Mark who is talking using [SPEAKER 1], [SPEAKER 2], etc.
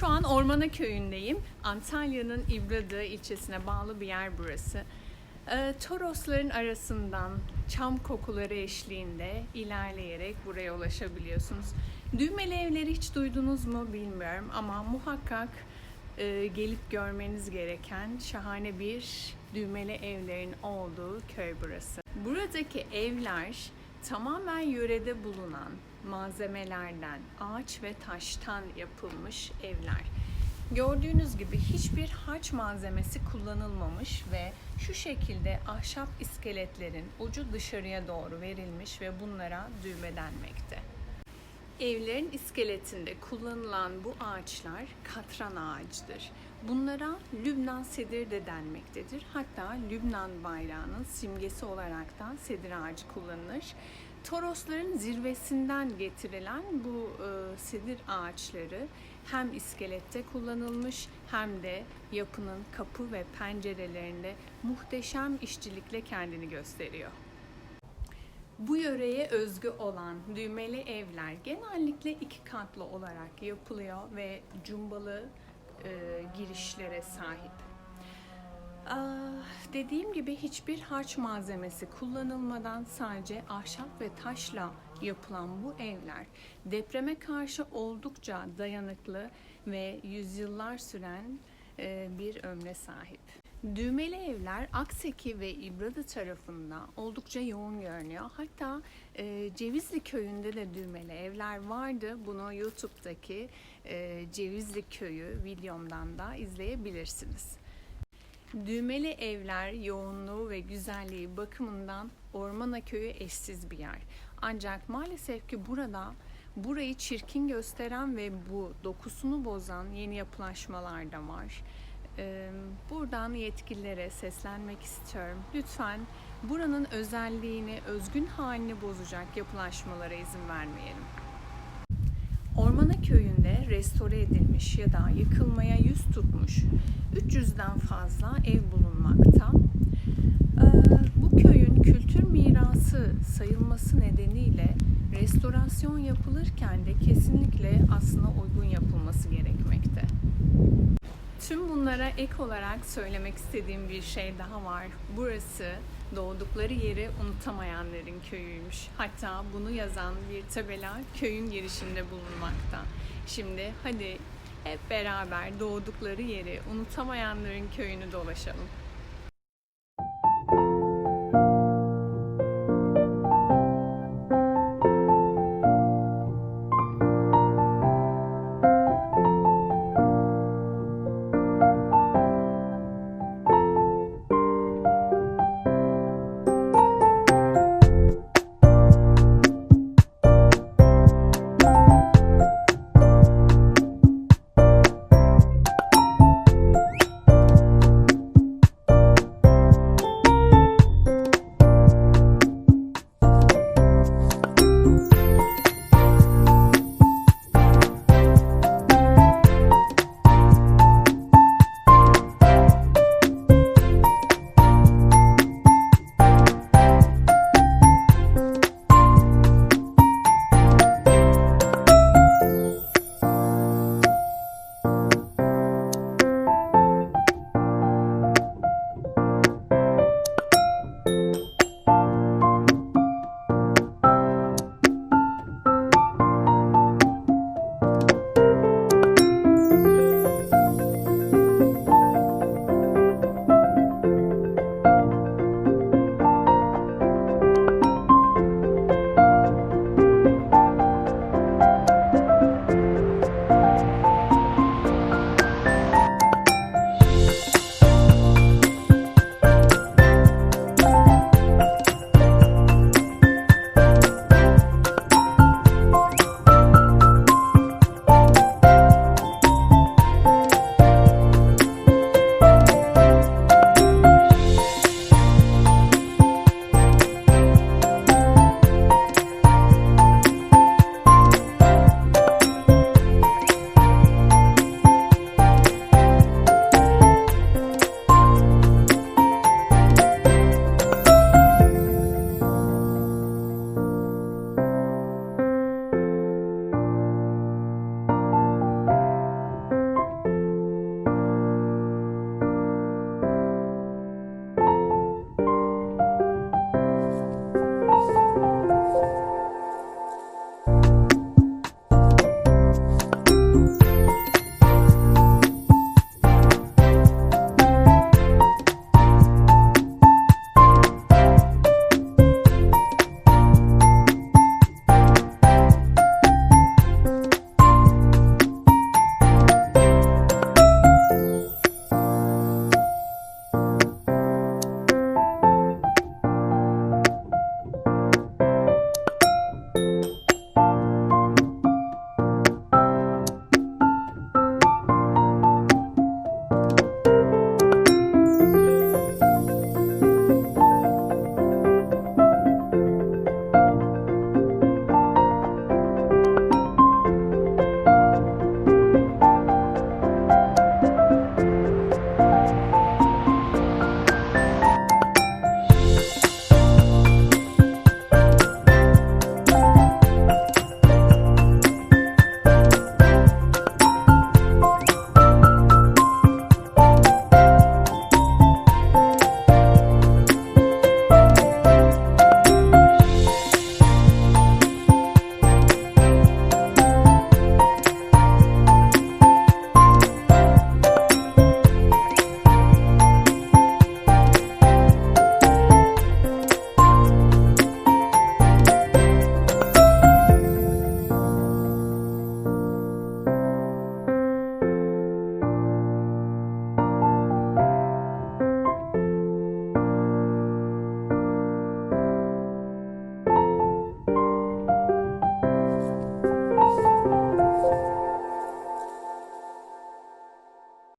[SPEAKER 1] Şu an Ormana Köyü'ndeyim. Antalya'nın İbradı ilçesine bağlı bir yer burası. Ee, Torosların arasından çam kokuları eşliğinde ilerleyerek buraya ulaşabiliyorsunuz. Düğmeli evleri hiç duydunuz mu bilmiyorum ama muhakkak e, gelip görmeniz gereken şahane bir düğmeli evlerin olduğu köy burası. Buradaki evler tamamen yörede bulunan malzemelerden, ağaç ve taştan yapılmış evler. Gördüğünüz gibi hiçbir harç malzemesi kullanılmamış ve şu şekilde ahşap iskeletlerin ucu dışarıya doğru verilmiş ve bunlara düğme denmekte. Evlerin iskeletinde kullanılan bu ağaçlar katran ağacıdır. Bunlara Lübnan sedir de denmektedir. Hatta Lübnan bayrağının simgesi olarak da sedir ağacı kullanılır. Torosların zirvesinden getirilen bu e, sedir ağaçları hem iskelette kullanılmış hem de yapının kapı ve pencerelerinde muhteşem işçilikle kendini gösteriyor. Bu yöreye özgü olan düğmeli evler genellikle iki katlı olarak yapılıyor ve cumbalı e, girişlere sahip. Dediğim gibi hiçbir harç malzemesi kullanılmadan sadece ahşap ve taşla yapılan bu evler depreme karşı oldukça dayanıklı ve yüzyıllar süren e, bir ömre sahip. Düğmeli evler Akseki ve İbradı tarafında oldukça yoğun görünüyor. Hatta e, Cevizli köyünde de düğmeli evler vardı. Bunu YouTube'daki e, Cevizli köyü videomdan da izleyebilirsiniz. Düğmeli evler yoğunluğu ve güzelliği bakımından Ormana Köyü eşsiz bir yer. Ancak maalesef ki burada burayı çirkin gösteren ve bu dokusunu bozan yeni yapılaşmalar da var. Ee, Buradan yetkililere seslenmek istiyorum. Lütfen buranın özelliğini, özgün halini bozacak yapılaşmalara izin vermeyelim. Ormana köyünde restore edilmiş ya da yıkılmaya yüz tutmuş 300'den fazla ev bulunmakta. Ee, Bu köyün kültür mirası sayılması nedeniyle restorasyon yapılırken de kesinlikle aslına uygun yapılması gerekmekte. Tüm bunlara ek olarak söylemek istediğim bir şey daha var. Burası doğdukları yeri unutamayanların köyüymüş. Hatta bunu yazan bir tabela köyün girişinde bulunmakta. Şimdi hadi hep beraber doğdukları yeri unutamayanların köyünü dolaşalım.